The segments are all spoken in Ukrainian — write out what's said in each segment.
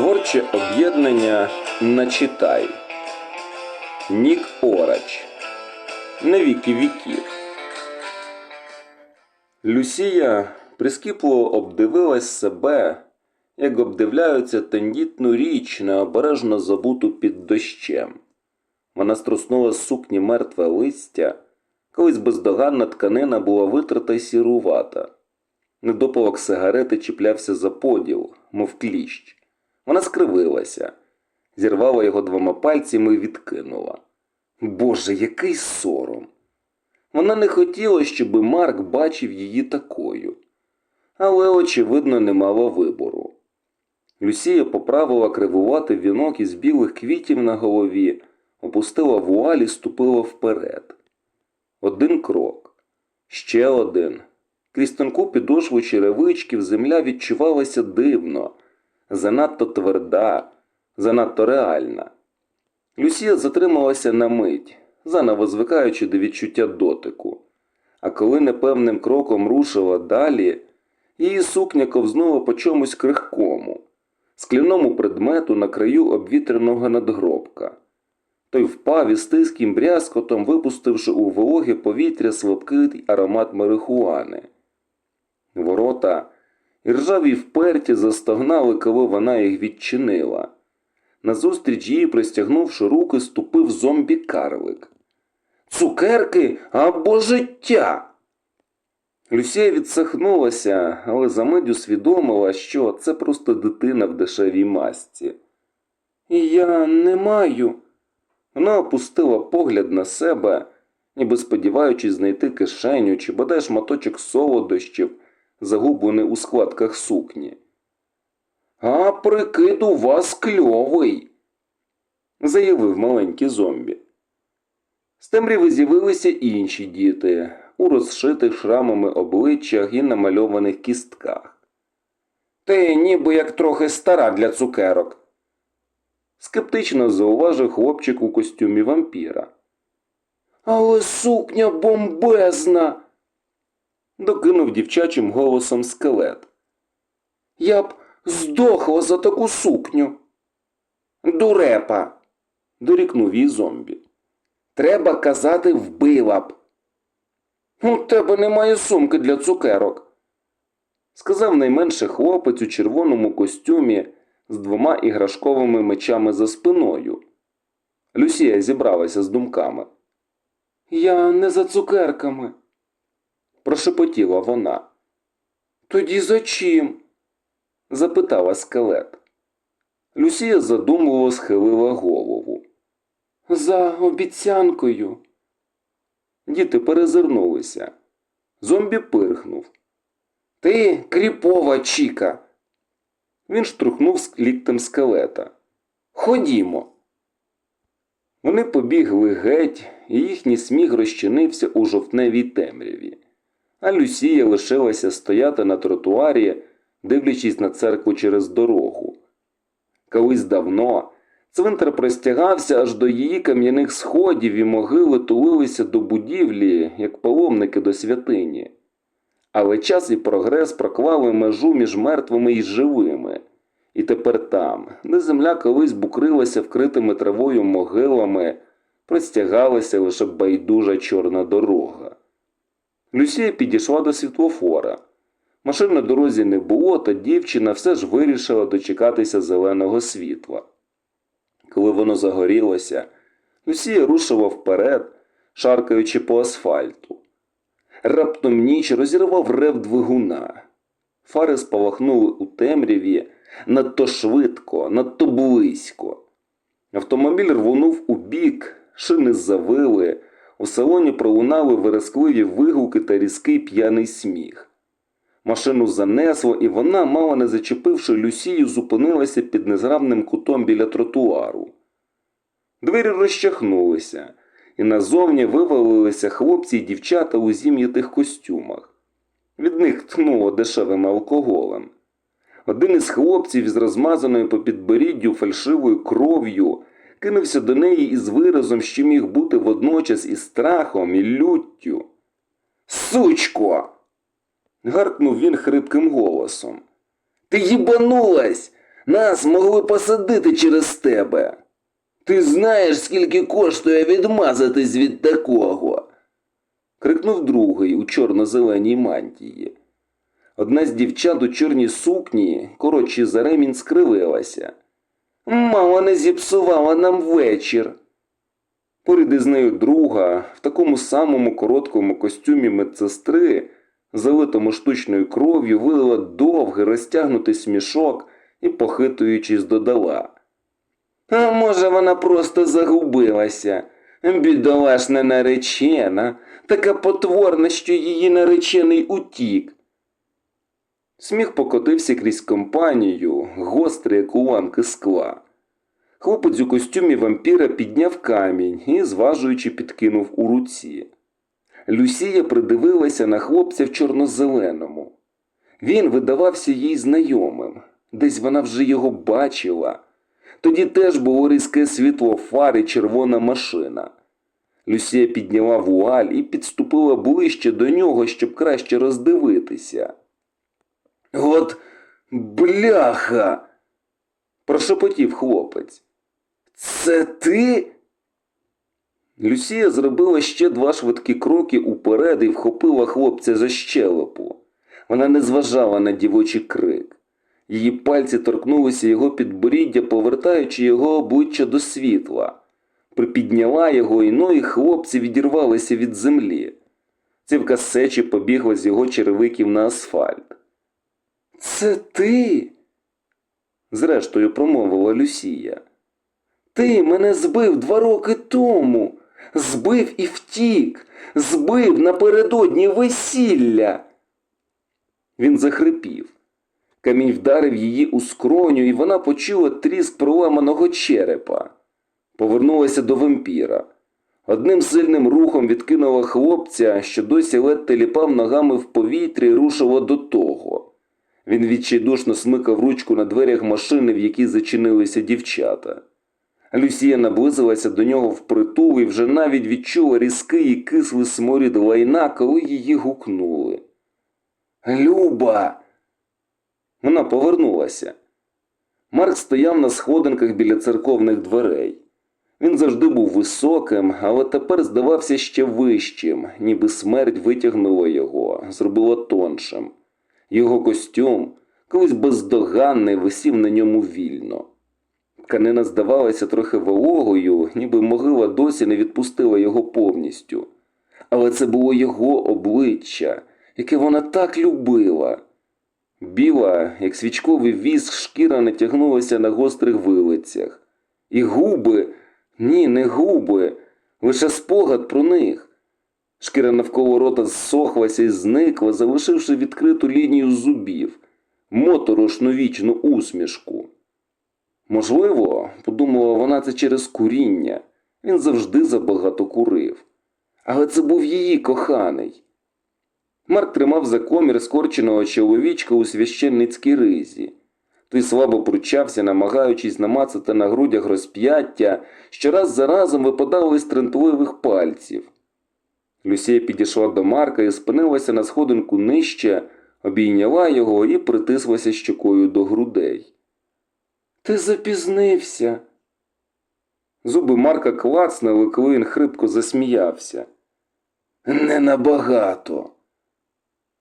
Творче об'єднання Начитай. НікОрач. На віки віків. Люсія прискіпливо обдивилась себе, як обдивляються тендітну річ, необережно забуту під дощем. Вона струснула з сукні мертве листя, колись бездоганна тканина була витрата й сірувата. Недопалок сигарети чіплявся за поділ, мов кліщ. Вона скривилася, зірвала його двома пальцями і відкинула. Боже, який сором! Вона не хотіла, щоб Марк бачив її такою, але, очевидно, не мала вибору. Люсія поправила кривувати вінок із білих квітів на голові, опустила вуаль і ступила вперед. Один крок, ще один. Крізь тонку підошву черевичків земля відчувалася дивно, занадто тверда, занадто реальна. Люсія затрималася на мить, заново звикаючи до відчуття дотику. А коли непевним кроком рушила далі, її сукня ковзнула по чомусь крихкому, скляному предмету на краю обвітреного надгробка. Той впав із тиским брязкотом, випустивши у вологе повітря слабкий аромат марихуани. Ворота іржаві вперті застогнали, коли вона їх відчинила. Назустріч їй, простягнувши руки, ступив зомбі-карлик. Цукерки або життя. Люсія відсахнулася, але за мить усвідомила, що це просто дитина в дешевій масці. Я не маю. Вона опустила погляд на себе, ніби сподіваючись знайти кишеню чи бодай шматочок солодощів, загублений у складках сукні. А прикид у вас кльовий, заявив маленький зомбі. З темряви з'явилися інші діти у розшитих шрамами обличчях і намальованих кістках. Ти ніби як трохи стара для цукерок. Скептично зауважив хлопчик у костюмі вампіра. Але сукня бомбезна. Докинув дівчачим голосом скелет. Я б здохла за таку сукню. Дурепа, дорікнув їй зомбі. Треба казати вбила б. У тебе немає сумки для цукерок, сказав найменший хлопець у червоному костюмі з двома іграшковими мечами за спиною. Люсія зібралася з думками. Я не за цукерками, прошепотіла вона. Тоді за чим? запитала скелет. Люсія задумливо схилила голову. За обіцянкою. Діти перезирнулися. Зомбі пирхнув. Ти кріпова Чіка. Він штрухнув ліктем скелета. Ходімо. Вони побігли геть, і їхній сміх розчинився у жовтневій темряві. А Люсія лишилася стояти на тротуарі, дивлячись на церкву через дорогу. Колись давно цвинтар простягався аж до її кам'яних сходів і могили тулилися до будівлі, як паломники до святині. Але час і прогрес проклали межу між мертвими і живими. І тепер там, де земля колись букрилася вкритими травою могилами, простягалася лише байдужа чорна дорога. Люсія підійшла до світлофора. Машин на дорозі не було, та дівчина все ж вирішила дочекатися зеленого світла. Коли воно загорілося, Люсія рушила вперед, шаркаючи по асфальту. Раптом ніч розірвав рев двигуна. Фари спалахнули у темряві надто швидко, надто близько. Автомобіль рвонув у бік, шини завили, у салоні пролунали верескливі вигуки та різкий п'яний сміх. Машину занесло, і вона, мало не зачепивши Люсію, зупинилася під незграбним кутом біля тротуару. Двері розчахнулися, і назовні вивалилися хлопці й дівчата у зім'ятих костюмах. Від них тхнуло дешевим алкоголем. Один із хлопців із розмазаною по підборіддю фальшивою кров'ю кинувся до неї із виразом, що міг бути водночас і страхом, і люттю. Сучко. гаркнув він хрипким голосом. Ти їбанулась! Нас могли посадити через тебе. Ти знаєш, скільки коштує відмазатись від такого? крикнув другий у чорно-зеленій мантії. Одна з дівчат у чорній сукні, коротші за ремінь, скривилася. Мама не зіпсувала нам вечір. Поряд із нею друга, в такому самому короткому костюмі медсестри, залитому штучною кров'ю, вилила довгий розтягнутий смішок і, похитуючись, додала. А може, вона просто загубилася. Бідолашна наречена, така потворна, що її наречений утік. Сміх покотився крізь компанію, гострий, як уламки скла. Хлопець у костюмі вампіра підняв камінь і, зважуючи, підкинув у руці. Люсія придивилася на хлопця в чорно-зеленому. Він видавався їй знайомим, десь вона вже його бачила. Тоді теж було різке світло фар і червона машина. Люсія підняла вуаль і підступила ближче до нього, щоб краще роздивитися. От бляха. прошепотів хлопець. Це ти? Люсія зробила ще два швидкі кроки уперед і вхопила хлопця за щелепу. Вона не зважала на дівочий крик. Її пальці торкнулися його підборіддя, повертаючи його обличчя до світла. Припідняла його, і ноги хлопці відірвалися від землі. Цівка сечі побігла з його черевиків на асфальт. Це ти? зрештою промовила Люсія. Ти мене збив два роки тому. Збив і втік, збив напередодні весілля. Він захрипів. Камінь вдарив її у скроню, і вона почула тріск проламаного черепа. Повернулася до вампіра. Одним сильним рухом відкинула хлопця, що досі ледь теліпав ногами в повітрі і рушила до того. Він відчайдушно смикав ручку на дверях машини, в якій зачинилися дівчата. Люсія наблизилася до нього впритул і вже навіть відчула різкий і кислий сморід лайна, коли її гукнули. Люба. Вона повернулася. Марк стояв на сходинках біля церковних дверей. Він завжди був високим, але тепер здавався ще вищим, ніби смерть витягнула його, зробила тоншим. Його костюм, колись бездоганний, висів на ньому вільно. Тканина здавалася трохи вологою, ніби могила досі не відпустила його повністю. Але це було його обличчя, яке вона так любила. Біла, як свічковий віск, шкіра натягнулася на гострих вилицях. І губи, ні, не губи, лише спогад про них. Шкіра навколо рота зсохлася і зникла, залишивши відкриту лінію зубів, моторошну вічну усмішку. Можливо, подумала вона це через куріння. Він завжди забагато курив. Але це був її коханий. Марк тримав за комір скорченого чоловічка у священницькій ризі. Той слабо пручався, намагаючись намацати на грудях розп'яття, що раз за разом випадало із трентливих пальців. Люсія підійшла до Марка і спинилася на сходинку нижче, обійняла його і притислася щокою до грудей. Ти запізнився. Зуби Марка клацнули, коли він хрипко засміявся. Не набагато.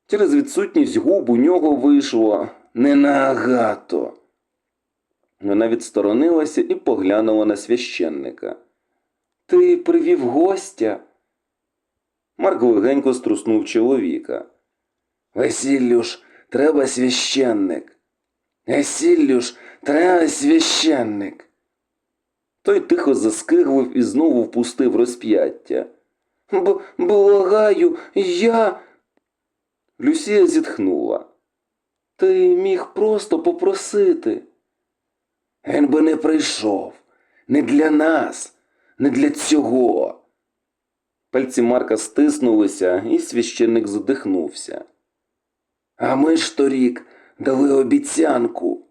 Через відсутність губ у нього вийшло не нагато. Вона відсторонилася і поглянула на священника. Ти привів гостя? Марк легенько струснув чоловіка. Весіллюш, треба священник. Весіллюш, треба священник. Той тихо заскиглив і знову впустив розп'яття. Б благаю, я. Люсія зітхнула. Ти міг просто попросити. Він би не прийшов. Не для нас, не для цього. Пальці Марка стиснулися, і священник задихнувся. А ми ж торік дали обіцянку.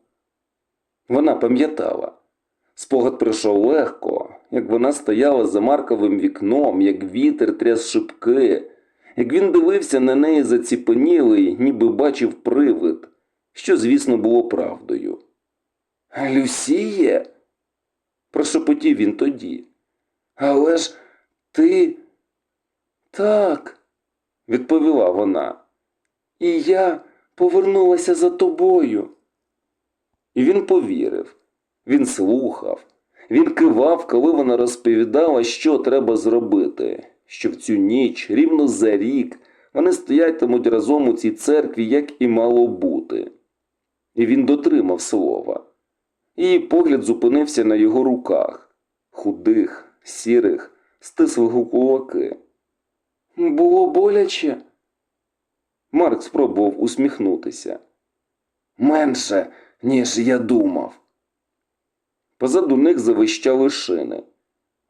Вона пам'ятала. Спогад прийшов легко, як вона стояла за Марковим вікном, як вітер тряс шибки, як він дивився на неї заціпенілий, ніби бачив привид, що, звісно, було правдою. Люсіє? прошепотів він тоді. Але ж ти. Так, відповіла вона. І я повернулася за тобою. І він повірив. Він слухав. Він кивав, коли вона розповідала, що треба зробити, що в цю ніч, рівно за рік, вони стоятимуть разом у цій церкві, як і мало бути. І він дотримав слова. Її погляд зупинився на його руках, худих, сірих, стислих у кулаки. Було боляче. Марк спробував усміхнутися. Менше, ніж я думав. Позаду них завищали шини.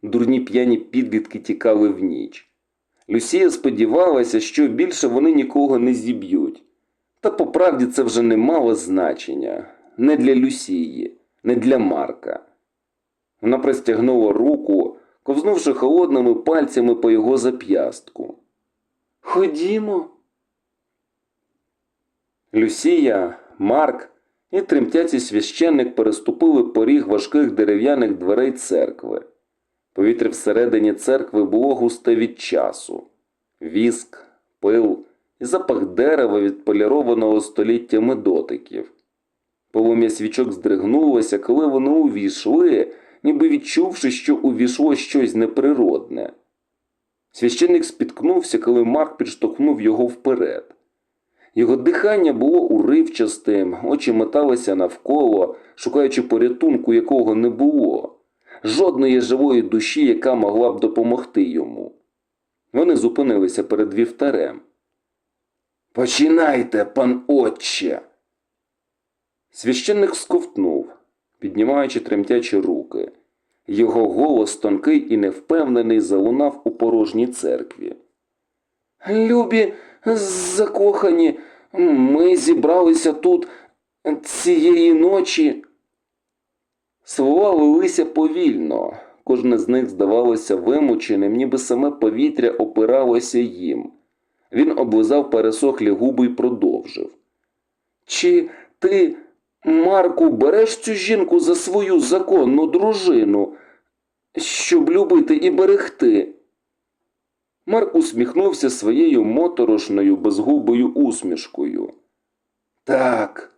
Дурні п'яні підлітки тікали в ніч. Люсія сподівалася, що більше вони нікого не зіб'ють. Та по правді це вже не мало значення. Не для Люсії, не для Марка. Вона простягнула руку, ковзнувши холодними пальцями по його зап'ястку. Ходімо. Люсія, Марк і тремтячий священник переступили поріг важких дерев'яних дверей церкви. Повітря всередині церкви було густе від часу. Віск, пил і запах дерева від полірованого століттями дотиків. Полум'я свічок здригнулося, коли вони увійшли, ніби відчувши, що увійшло щось неприродне. Священник спіткнувся, коли Марк підштовхнув його вперед. Його дихання було уривчастим, очі металися навколо, шукаючи порятунку, якого не було, жодної живої душі, яка могла б допомогти йому. Вони зупинилися перед вівтарем. Починайте, пан отче. Священник сковтнув, піднімаючи тремтячі руки. Його голос тонкий і невпевнений залунав у порожній церкві. Любі, закохані, ми зібралися тут цієї ночі. Слова лилися повільно, кожне з них здавалося вимученим, ніби саме повітря опиралося їм. Він облизав пересохлі губи й продовжив. Чи ти, Марку, береш цю жінку за свою законну дружину, щоб любити і берегти? Марк усміхнувся своєю моторошною безгубою усмішкою. Так.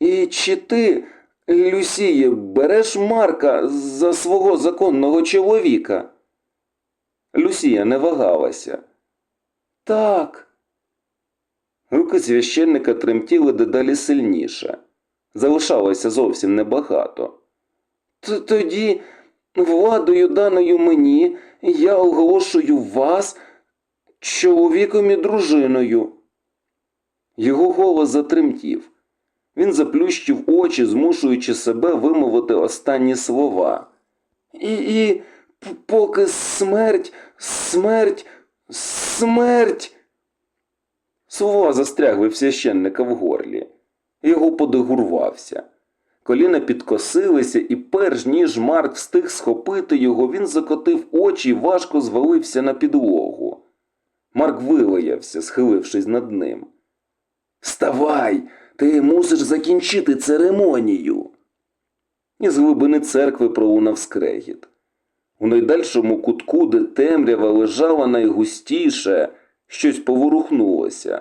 І чи ти, Люсіє, береш Марка за свого законного чоловіка? Люсія не вагалася. Так. Руки священника тремтіли дедалі сильніше. Залишалося зовсім небагато. Т- Тоді владою даною мені я оголошую вас чоловіком і дружиною. Його голос затремтів. Він заплющив очі, змушуючи себе вимовити останні слова. І, і поки смерть, смерть, смерть. Слова застрягли в священника в горлі. Його подегурвався. Коліна підкосилися, і перш ніж Марк встиг схопити його, він закотив очі і важко звалився на підлогу. Марк вилаявся, схилившись над ним. Вставай, ти мусиш закінчити церемонію. Із глибини церкви пролунав скрегіт. У найдальшому кутку, де темрява лежала найгустіше, щось поворухнулося.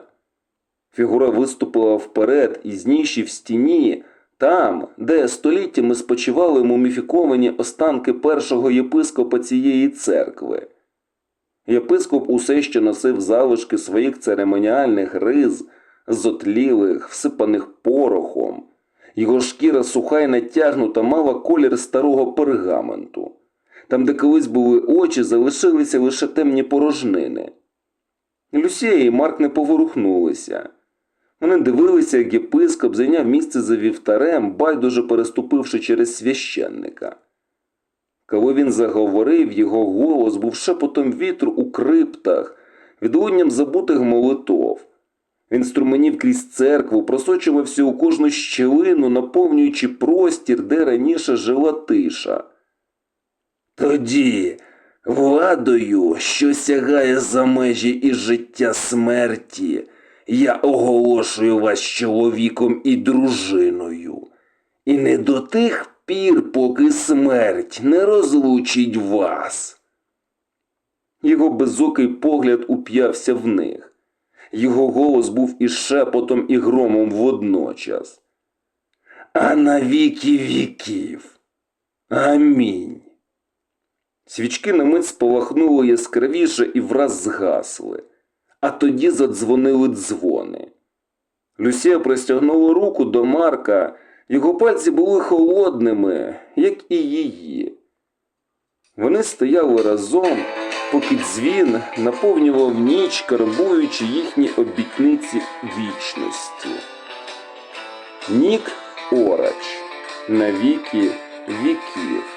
Фігура виступила вперед і з ніші в стіні, там, де століттями спочивали муміфіковані останки першого єпископа цієї церкви. Єпископ усе ще носив залишки своїх церемоніальних риз, зотлілих, всипаних порохом. Його шкіра суха й натягнута мала колір старого пергаменту. Там, де колись були очі, залишилися лише темні порожнини. Люсія і Марк не поворухнулися. Вони дивилися, як єпископ зайняв місце за вівтарем, байдуже переступивши через священника. Коли він заговорив, його голос був шепотом вітру у криптах, відлунням забутих молитов. Він струменів крізь церкву, просочувався у кожну щілину, наповнюючи простір, де раніше жила тиша. Тоді, владою, що сягає за межі і життя смерті, я оголошую вас чоловіком і дружиною. І не до тих пір, поки смерть не розлучить вас. Його безокий погляд уп'явся в них. Його голос був і шепотом, і громом водночас. А на віки віків. Амінь. Свічки на мить спалахнули яскравіше і враз згасли, а тоді задзвонили дзвони. Люсія простягнула руку до Марка, його пальці були холодними, як і її. Вони стояли разом, поки дзвін наповнював ніч, карбуючи їхні обітниці вічності. НікОрач на віки віків.